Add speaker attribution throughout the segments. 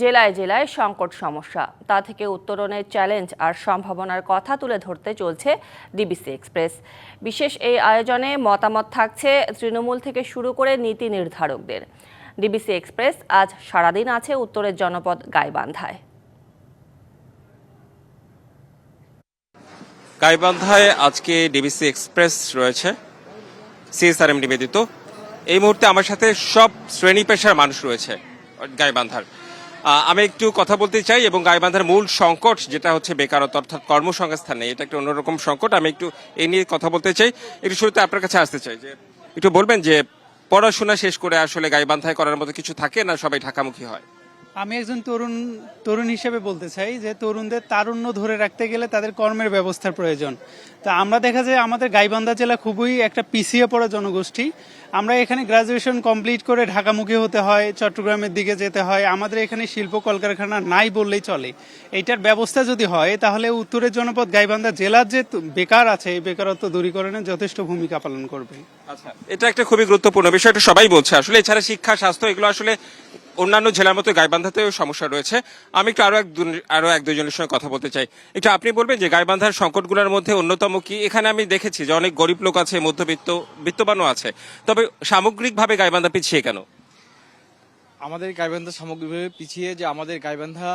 Speaker 1: জেলায় জেলায় সংকট সমস্যা। তা থেকে উত্তরণের চ্যালেঞ্জ আর সম্ভাবনার কথা তুলে ধরতে চলছে ডিবিসি এক্সপ্রেস। বিশেষ এই আয়োজনে মতামত থাকছে তৃণমূল থেকে শুরু করে নীতি নির্ধারকদের। ডিবিসি এক্সপ্রেস আজ সারাদিন আছে উত্তরের জনপদ গাইবান্ধায়।
Speaker 2: গাইবান্ধায় আজকে ডিবিসি এক্সপ্রেস রয়েছে। সিএসআরএম নিবেদিত। এই মুহূর্তে আমার সাথে সব শ্রেণি পেশার মানুষ রয়েছে গাইবান্ধার। আমি একটু কথা বলতে চাই এবং গাইবান্ধার মূল সংকট যেটা হচ্ছে বেকারত্ব অর্থাৎ কর্মসংস্থান নেই। এটা একটা অন্যরকম সংকট। আমি একটু এ নিয়ে কথা বলতে চাই। একটু শুরুতে আপনার কাছে আসতে চাই যে, একটু বলবেন যে, পড়াশোনা শেষ করে আসলে গাইবান্ধায় করার মতো কিছু থাকে না সবাই ঢাকামুখী হয়?
Speaker 3: আমি একজন তরুণ তরুণ হিসেবে বলতে চাই যে তরুণদের তারুণ্য ধরে রাখতে গেলে তাদের কর্মের ব্যবস্থার প্রয়োজন। তা আমরা দেখা যায় আমাদের গাইবান্ধা জেলা খুবই একটা পিছিয়ে পড়া জনগোষ্ঠী। আমরা এখানে গ্রাজুয়েশন কমপ্লিট করে ঢাকামুখী হতে হয়, চট্টগ্রামের দিকে যেতে হয়। আমাদের এখানে শিল্প কলকারখানা নাই বললেই চলে। এইটার ব্যবস্থা যদি হয়, তাহলে উত্তরের জনপদ গাইবান্ধা জেলার যে বেকার আছে, এই বেকারত্ব দূরীকরণে যথেষ্ট ভূমিকা পালন করবে।
Speaker 2: আচ্ছা এটা একটা খুবই গুরুত্বপূর্ণ বিষয়, এটা সবাই বলছে। আসলে এছাড়া শিক্ষা, স্বাস্থ্য, এগুলো আসলে অন্যান্য জেলার মতো গাইবান্ধাতেও সমস্যা রয়েছে। আমি একটু আরও এক আরও আরও এক দুজনের সঙ্গে কথা বলতে চাই। একটু আপনি বলবেন যে গাইবান্ধার সংকটগুলোর মধ্যে অন্যতম কি? এখানে আমি দেখেছি যে অনেক গরিব লোক আছে, মধ্যবিত্ত, বিত্তবানও আছে। তবে সামগ্রিকভাবে গাইবান্ধা পিছিয়ে কেন?
Speaker 4: আমাদের গাইবান্ধা সামগ্রিকভাবে পিছিয়ে যে আমাদের গাইবান্ধা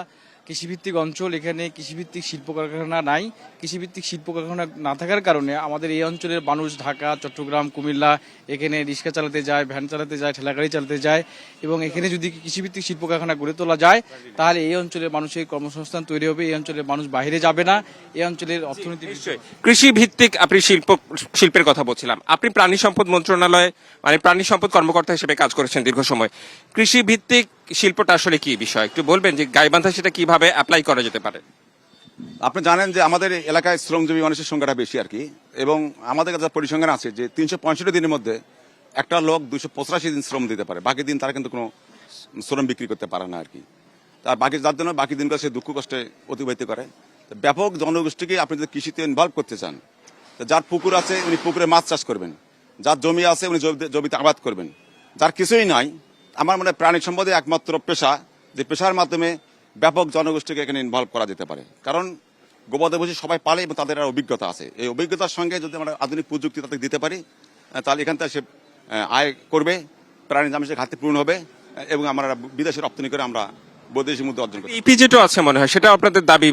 Speaker 4: কৃষিভিত্তিক অঞ্চল এখানে কৃষিভিত্তিক শিল্প কারখানা নাই। কৃষিভিত্তিক শিল্প কারখানা না থাকার কারণে আমাদের এই অঞ্চলের মানুষ ঢাকা চট্টগ্রাম কুমিল্লা এখানে রিক্সা চালাতে যায় ভ্যান চালাতে যায় ঠেলাগাড়ি চালাতে যায় এবং এখানে যদি কৃষিভিত্তিক শিল্প কারখানা গড়ে তোলা যায় তাহলে এই অঞ্চলের মানুষের কর্মসংস্থান তৈরি হবে এই অঞ্চলের মানুষ বাইরে যাবে না এই অঞ্চলের অর্থনীতি
Speaker 2: নিশ্চয়ই। কৃষি ভিত্তিক আপনি শিল্প শিল্পের কথা বলছিলাম। আপনি প্রাণী সম্পদ মন্ত্রণালয়ে মানে প্রাণী সম্পদ কর্মকর্তা হিসেবে কাজ করেছেন দীর্ঘ সময়। কৃষি ভিত্তিক শিল্পটা আসলে কি বিষয়? একটু বলবেন যে গাইবান্ধা সেটা কীভাবে অ্যাপ্লাই করা যেতে পারে?
Speaker 5: আপনি জানেন যে আমাদের এলাকায় শ্রমজীবী মানুষের সংখ্যাটা বেশি আর কি, এবং আমাদের কাছে পরিসংখ্যান আছে যে তিনশো পঁয়ষট্টি দিনের মধ্যে একটা লোক দুশো পঁচাশি দিন শ্রম দিতে পারে, বাকি দিন তারা কিন্তু কোনো শ্রম বিক্রি করতে পারে না আর কি। তার বাকি যার জন্য বাকি দিনগুলো সে দুঃখ কষ্টে অতিবাহিত করে। ব্যাপক জনগোষ্ঠীকে আপনি যদি কৃষিতে ইনভলভ করতে চান যার পুকুর আছে উনি পুকুরে মাছ চাষ করবেন, যার জমি আছে উনি জমিতে- আবাদ করবেন, যার কিছুই নাই আমার মনে হয় প্রাণী সম্পদে একমাত্র পেশা যে পেশার মাধ্যমে ব্যাপক জনগোষ্ঠীকে এখানে ইনভলভ করা যেতে পারে। কারণ গোবরে বসে সবাই পালে এবং তাদের একটা অভিজ্ঞতা আছে। এই অভিজ্ঞতার সঙ্গে যদি আমরা আধুনিক প্রযুক্তি তাদের দিতে পারি তাহলে এখান থেকে সে আয় করবে প্রাণী জামিসের ঘাটতি পূরণ হবে এবং আমরা বিদেশে রপ্তানি করে আমরা বৈদেশিক মুদ্রা অর্জন করি
Speaker 2: ইপিজেটও আছে মনে হয় সেটা আপনাদের দাবি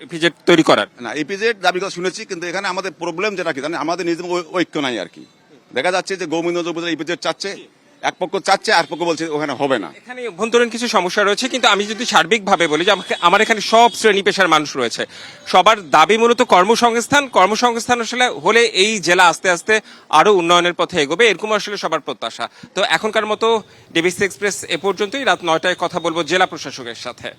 Speaker 2: ইপিজেট তৈরি করার?
Speaker 5: না ইপিজেড দাবি কথা শুনেছি কিন্তু এখানে আমাদের প্রবলেম যেটা কি জানেন আমাদের নিজেদের ঐক্য নাই আর কি। দেখা যাচ্ছে যে গোবিন্দ উপজেলা ইপিজেড চাচ্ছে এক পক্ষ চাচ্ছে, আর পক্ষ বলছে ওখানে হবে না।
Speaker 2: এখানে অভ্যন্তরীণ কিছু সমস্যা রয়েছে, কিন্তু আমি যদি সার্বিকভাবে বলি যে আমার এখানে সব শ্রেণি পেশার মানুষ রয়েছে। সবার দাবি মূলত কর্মসংস্থান কর্মসংস্থান আসলে হলে এই জেলা আস্তে আস্তে আরও উন্নয়নের পথে এগোবে, এরকম আসলে সবার প্রত্যাশা। তো এখনকার মতো ডেবিসি এক্সপ্রেস এ পর্যন্তই, রাত নয়টায় কথা বলব জেলা প্রশাসকের সাথে।